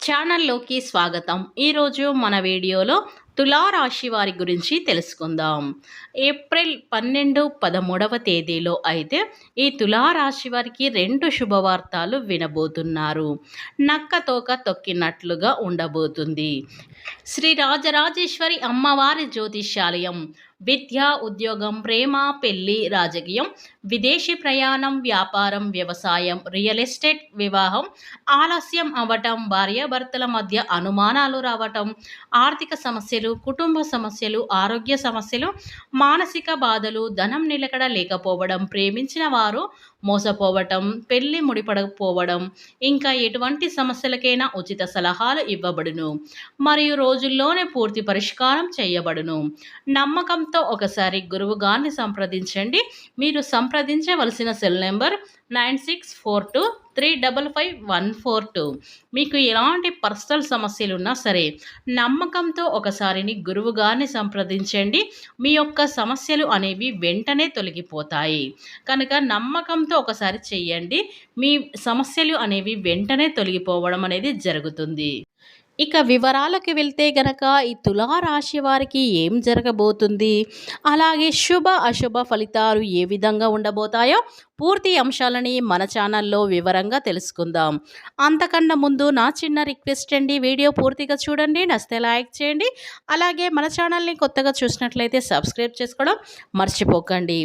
ఛానల్లోకి స్వాగతం. ఈరోజు మన వీడియోలో తులారాశి వారి గురించి తెలుసుకుందాం. ఏప్రిల్ పన్నెండు పదమూడవ తేదీలో అయితే ఈ తులారాశి వారికి రెండు శుభవార్తలు వినబోతున్నారు. నక్క తోక తొక్కినట్లుగా ఉండబోతుంది. శ్రీ రాజరాజేశ్వరి అమ్మవారి జ్యోతిష్యాలయం విద్య ఉద్యోగం ప్రేమ పెళ్ళి రాజకీయం విదేశీ ప్రయాణం వ్యాపారం వ్యవసాయం రియల్ ఎస్టేట్ వివాహం ఆలస్యం అవ్వటం భార్యాభర్తల మధ్య అనుమానాలు రావటం ఆర్థిక సమస్యలు కుటుంబ సమస్యలు ఆరోగ్య సమస్యలు మానసిక బాధలు ధనం నిలకడ లేకపోవడం ప్రేమించిన వారు మోసపోవటం పెళ్ళి ముడిపడకపోవడం ఇంకా ఎటువంటి సమస్యలకైనా ఉచిత సలహాలు ఇవ్వబడును. మరియు రోజుల్లోనే పూర్తి పరిష్కారం చేయబడును. నమ్మకంతో ఒకసారి గురువు గారిని సంప్రదించండి. మీరు సంప్రదించవలసిన cell number nine six four two three double five one four two. మీకు ఎలాంటి పర్సనల్ సమస్యలు ఉన్నా సరే నమ్మకంతో ఒకసారిని గురువు గారిని సంప్రదించండి. మీ యొక్క సమస్యలు అనేవి వెంటనే తొలగిపోతాయి. కనుక నమ్మకంతో ఒకసారి చెయ్యండి. మీ సమస్యలు అనేవి వెంటనే తొలగిపోవడం అనేది జరుగుతుంది. ఇక వివరాలకు వెళ్తే గనక ఈ తులారాశి వారికి ఏం జరగబోతుంది? అలాగే శుభ అశుభ ఫలితాలు ఏ విధంగా ఉండబోతాయో పూర్తి అంశాలని మన ఛానల్లో వివరంగా తెలుసుకుందాం. అంతకన్నా ముందు నా చిన్న రిక్వెస్ట్ అండి వీడియో పూర్తిగా చూడండి నస్తే లైక్ చేయండి అలాగే మన ఛానల్ని కొత్తగా చూసినట్లయితే సబ్స్క్రైబ్ చేసుకోవడం మర్చిపోకండి.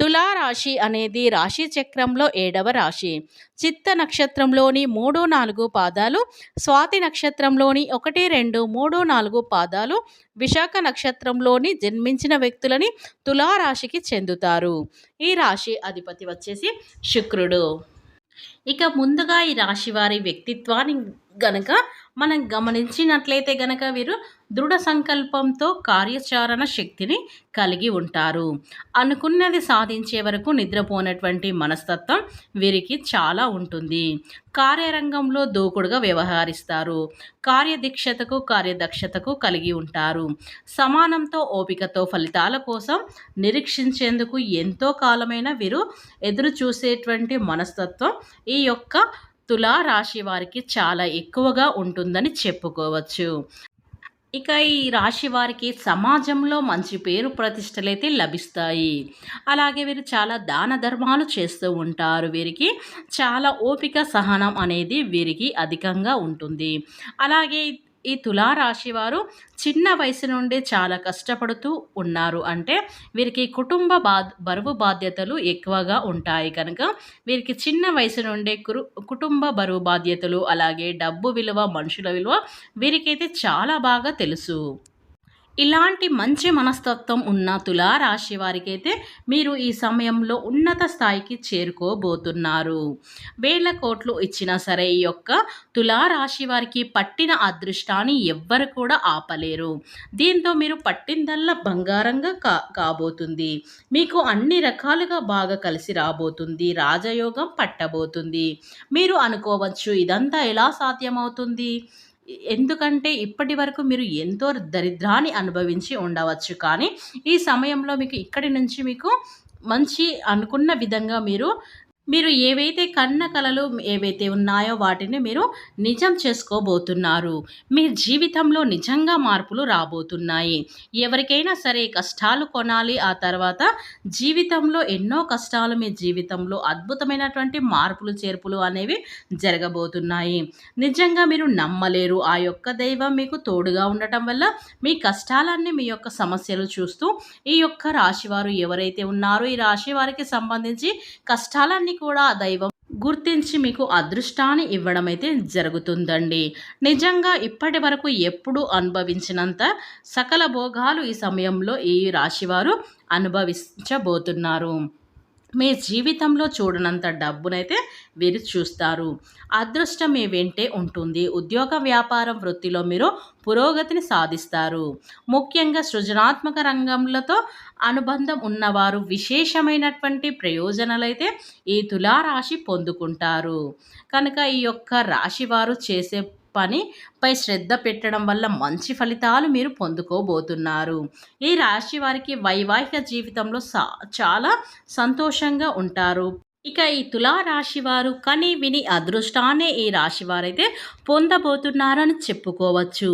తులారాశి అనేది రాశి చక్రంలో ఏడవ రాశి. చిత్త నక్షత్రంలోని మూడు నాలుగు పాదాలు స్వాతి నక్షత్రంలోని ఒకటి రెండు మూడు నాలుగు పాదాలు విశాఖ నక్షత్రంలోని జన్మించిన వ్యక్తులని తులారాశికి చెందుతారు. ఈ రాశి అధిపతి వచ్చేసి శుక్రుడు. ఇక ముందుగా ఈ రాశి వారి వ్యక్తిత్వాన్ని గనక మనం గమనించినట్లయితే గనక వీరు దృఢ సంకల్పంతో కార్యాచరణ శక్తిని కలిగి ఉంటారు. అనుకున్నది సాధించే వరకు నిద్రపోనటువంటి మనస్తత్వం వీరికి చాలా ఉంటుంది. కార్యరంగంలో దూకుడుగా వ్యవహరిస్తారు. కార్యదీక్షతకు కార్యదక్షతకు కలిగి ఉంటారు. సమానంతో ఓపికతో ఫలితాల కోసం నిరీక్షించేందుకు ఎంతో కాలమైన వీరు ఎదురు చూసేటువంటి మనస్తత్వం ఈ యొక్క తులారాశి వారికి చాలా ఎక్కువగా ఉంటుందని చెప్పుకోవచ్చు. ఇక ఈ రాశి వారికి సమాజంలో మంచి పేరు ప్రతిష్టలైతే లభిస్తాయి. అలాగే వీరు చాలా దాన ధర్మాలు చేస్తూ ఉంటారు. వీరికి చాలా ఓపిక సహనం అనేది వీరికి అధికంగా ఉంటుంది. అలాగే ఈ తులారాశి వారు చిన్న వయసు నుండి చాలా కష్టపడుతూ ఉన్నారు. అంటే వీరికి కుటుంబ బా బరువు బాధ్యతలు ఎక్కువగా ఉంటాయి కనుక వీరికి చిన్న వయసు నుండే కురు కుటుంబ బరువు బాధ్యతలు అలాగే డబ్బు విలువ మనుషుల విలువ వీరికైతే చాలా బాగా తెలుసు. ఇలాంటి మంచి మనస్తత్వం ఉన్న తులారాశి వారికైతే మీరు ఈ సమయంలో ఉన్నత స్థాయికి చేరుకోబోతున్నారు. వేల కోట్లు ఇచ్చినా సరే ఈ యొక్క తులారాశి వారికి పట్టిన అదృష్టాన్ని ఎవ్వరు కూడా ఆపలేరు. దీంతో మీరు పట్టిందల్లా బంగారంగా కా కాబోతుంది. మీకు అన్ని రకాలుగా బాగా కలిసి రాబోతుంది. రాజయోగం పట్టబోతుంది. మీరు అనుకోవచ్చు ఇదంతా ఎలా సాధ్యమవుతుంది? ఎందుకంటే ఇప్పటి వరకు మీరు ఎంతో దరిద్రాన్ని అనుభవించి ఉండవచ్చు. కానీ ఈ సమయంలో మీకు ఇక్కడి నుంచి మీకు మంచి అనుకున్న విధంగా మీరు మీరు ఏవైతే కన్న కలలు ఏవైతే ఉన్నాయో వాటిని మీరు నిజం చేసుకోబోతున్నారు. మీ జీవితంలో నిజంగా మార్పులు రాబోతున్నాయి. ఎవరికైనా సరే కష్టాలు కొనాలి ఆ తర్వాత జీవితంలో ఎన్నో కష్టాలు మీ జీవితంలో అద్భుతమైనటువంటి మార్పులు చేర్పులు అనేవి జరగబోతున్నాయి. నిజంగా మీరు నమ్మలేరు. ఆ యొక్క దైవం మీకు తోడుగా ఉండటం వల్ల మీ కష్టాలన్నీ మీ యొక్క సమస్యలు చూస్తూ ఈ యొక్క రాశివారు ఎవరైతే ఉన్నారో ఈ రాశి వారికి సంబంధించి కష్టాలన్నీ కూడా దైవం గుర్తించి మీకు అదృష్టాన్ని ఇవ్వడం అయితే జరుగుతుందండి. నిజంగా ఇప్పటి వరకు ఎప్పుడు అనుభవించినంత సకల భోగాలు ఈ సమయంలో ఈ రాశివారు అనుభవించబోతున్నారు. మీ జీవితంలో చూడనంత డబ్బునైతే వీరు చూస్తారు. అదృష్టం మీ వెంటే ఉంటుంది. ఉద్యోగ వ్యాపారం వృత్తిలో మీరు పురోగతిని సాధిస్తారు. ముఖ్యంగా సృజనాత్మక రంగంలతో అనుబంధం ఉన్నవారు విశేషమైనటువంటి ప్రయోజనాలైతే ఈ తులారాశి పొందుకుంటారు. కనుక ఈ యొక్క రాశి వారు చేసే పనిపై శ్రద్ధ పెట్టడం వల్ల మంచి ఫలితాలు మీరు పొందుకోబోతున్నారు. ఈ రాశి వారికి వైవాహిక జీవితంలో చాలా సంతోషంగా ఉంటారు. ఇక ఈ తులారాశి వారు కని విని అదృష్టాన్ని ఈ రాశి వారైతే పొందబోతున్నారని చెప్పుకోవచ్చు.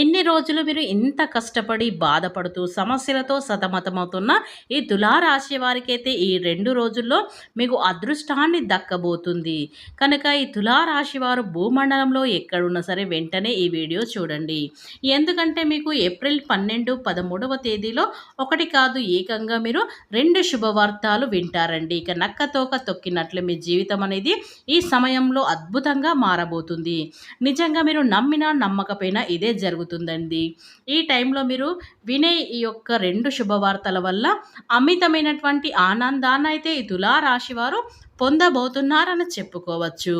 ఎన్ని రోజులు మీరు ఇంత కష్టపడి బాధపడుతూ సమస్యలతో సతమతమవుతున్న ఈ తులారాశి వారికి అయితే ఈ రెండు రోజుల్లో మీకు అదృష్టాన్ని దక్కబోతుంది. కనుక ఈ తులారాశి వారు భూమండలంలో ఎక్కడున్నా సరే వెంటనే ఈ వీడియో చూడండి. ఎందుకంటే మీకు ఏప్రిల్ పన్నెండు పదమూడవ తేదీలో ఒకటి కాదు ఏకంగా మీరు రెండు శుభవార్తలు వింటారండి. ఇక నక్కతోక తొక్కినట్లు మీ జీవితం అనేది ఈ సమయంలో అద్భుతంగా మారబోతుంది. నిజంగా మీరు నమ్మినా నమ్మకపోయినా ఇదే జరుగుతుందండి. ఈ టైంలో మీరు వినే ఈ యొక్క రెండు శుభవార్తల వల్ల అమితమైనటువంటి ఆనందాన్ని అయితే ఈ తులారాశి వారు పొందబోతున్నారని చెప్పుకోవచ్చు.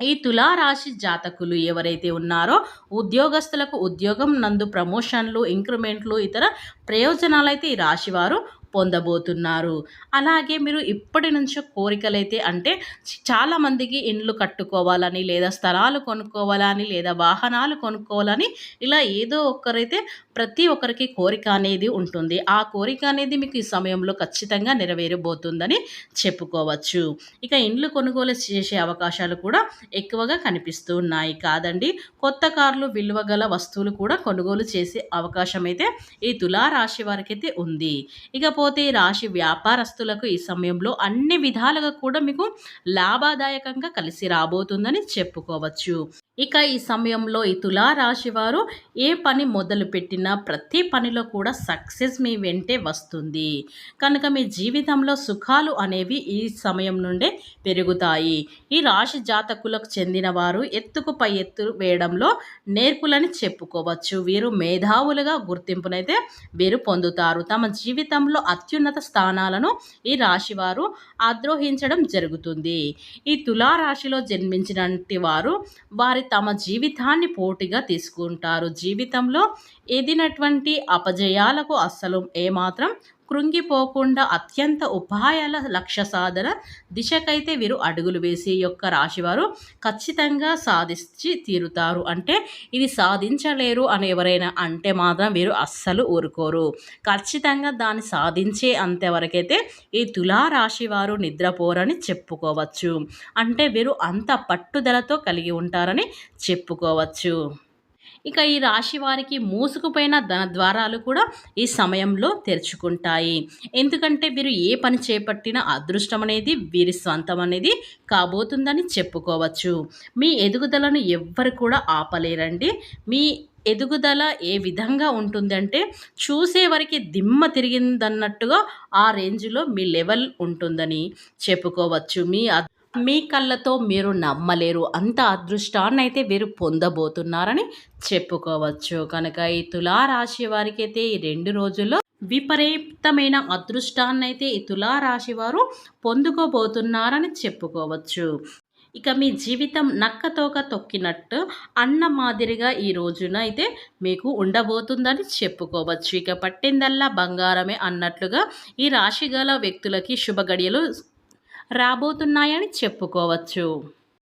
ఈ తులారాశి జాతకులు ఎవరైతే ఉన్నారో ఉద్యోగస్తులకు ఉద్యోగం నందు ప్రమోషన్లు ఇంక్రిమెంట్లు ఇతర ప్రయోజనాలు అయితే ఈ రాశివారు పొందబోతున్నారు. అలాగే మీరు ఇప్పటి నుంచో కోరికలైతే అంటే చాలామందికి ఇండ్లు కట్టుకోవాలని లేదా స్థలాలు కొనుక్కోవాలని లేదా వాహనాలు కొనుక్కోవాలని ఇలా ఏదో ఒక్కరైతే ప్రతి ఒక్కరికి కోరిక అనేది ఉంటుంది. ఆ కోరిక అనేది మీకు ఈ సమయంలో ఖచ్చితంగా నెరవేరబోతుందని చెప్పుకోవచ్చు. ఇక ఇండ్లు కొనుగోలు చేసే అవకాశాలు కూడా ఎక్కువగా కనిపిస్తూ ఉన్నాయి. కాదండి కొత్త కార్లు విలువ గల వస్తువులు కూడా కొనుగోలు చేసే అవకాశం అయితే ఈ తులారాశి వారికి అయితే ఉంది. ఇకపోతే రాశి వ్యాపారస్తులకు ఈ సమయంలో అన్ని విధాలుగా కూడా మీకు లాభదాయకంగా కలిసి రాబోతుందని చెప్పుకోవచ్చు. ఇక ఈ సమయంలో ఈ తులారాశి వారు ఏ పని మొదలుపెట్టినా ప్రతి పనిలో కూడా సక్సెస్ మీ వెంటే వస్తుంది. కనుక మీ జీవితంలో సుఖాలు అనేవి ఈ సమయం నుండే పెరుగుతాయి. ఈ రాశి జాతకులకు చెందిన వారు ఎత్తుకు పై ఎత్తు వేయడంలో నేర్పులని చెప్పుకోవచ్చు. వీరు మేధావులుగా గుర్తింపునైతే వీరు పొందుతారు. తమ జీవితంలో అత్యున్నత స్థానాలను ఈ రాశి వారు ఆద్రోహించడం జరుగుతుంది. ఈ తులారాశిలో జన్మించినటువంటి వారు వారి తమ జీవితాన్ని పోటీగా తీసుకుంటారు. జీవితంలో ఎదినటువంటి అపజయాలకు అస్సలు ఏమాత్రం కృంగిపోకుండా అత్యంత ఉపాయాల లక్ష్య సాధన దిశకైతే వీరు అడుగులు వేసి యొక్క రాశివారు ఖచ్చితంగా సాధించి తీరుతారు. అంటే ఇది సాధించలేరు అని ఎవరైనా అంటే మాత్రం వీరు అస్సలు ఊరుకోరు. ఖచ్చితంగా దాన్ని సాధించే అంతవరకైతే ఈ తులారాశి వారు నిద్రపోరని చెప్పుకోవచ్చు. అంటే వీరు అంత పట్టుదలతో కలిగి ఉంటారని చెప్పుకోవచ్చు. ఇక ఈ రాశి వారికి మూసుకుపోయిన ధన ద్వారాలు కూడా ఈ సమయంలో తెరుచుకుంటాయి. ఎందుకంటే వీరు ఏ పని చేపట్టిన అదృష్టం అనేది వీరి స్వంతం అనేది కాబోతుందని చెప్పుకోవచ్చు. మీ ఎదుగుదలను ఎవ్వరు కూడా ఆపలేరండి. మీ ఎదుగుదల ఏ విధంగా ఉంటుందంటే చూసేవరికి దిమ్మ తిరిగిందన్నట్టుగా ఆ రేంజ్లో మీ లెవెల్ ఉంటుందని చెప్పుకోవచ్చు. మీ మీ కళ్ళతో మీరు నమ్మలేరు. అంత అదృష్టాన్ని అయితే వీరు పొందబోతున్నారని చెప్పుకోవచ్చు. కనుక ఈ తులారాశి వారికి అయితే ఈ రెండు రోజుల్లో విపరీతమైన అదృష్టాన్ని అయితే ఈ తులారాశి వారు పొందుకోబోతున్నారని చెప్పుకోవచ్చు. ఇక మీ జీవితం నక్కతోక తొక్కినట్టు అన్న మాదిరిగా ఈ రోజున అయితే మీకు ఉండబోతుందని చెప్పుకోవచ్చు. ఇక పట్టిందల్లా బంగారమే అన్నట్లుగా ఈ రాశి గల వ్యక్తులకి శుభగడియలు రాబోతున్నాయని చెప్పుకోవచ్చు.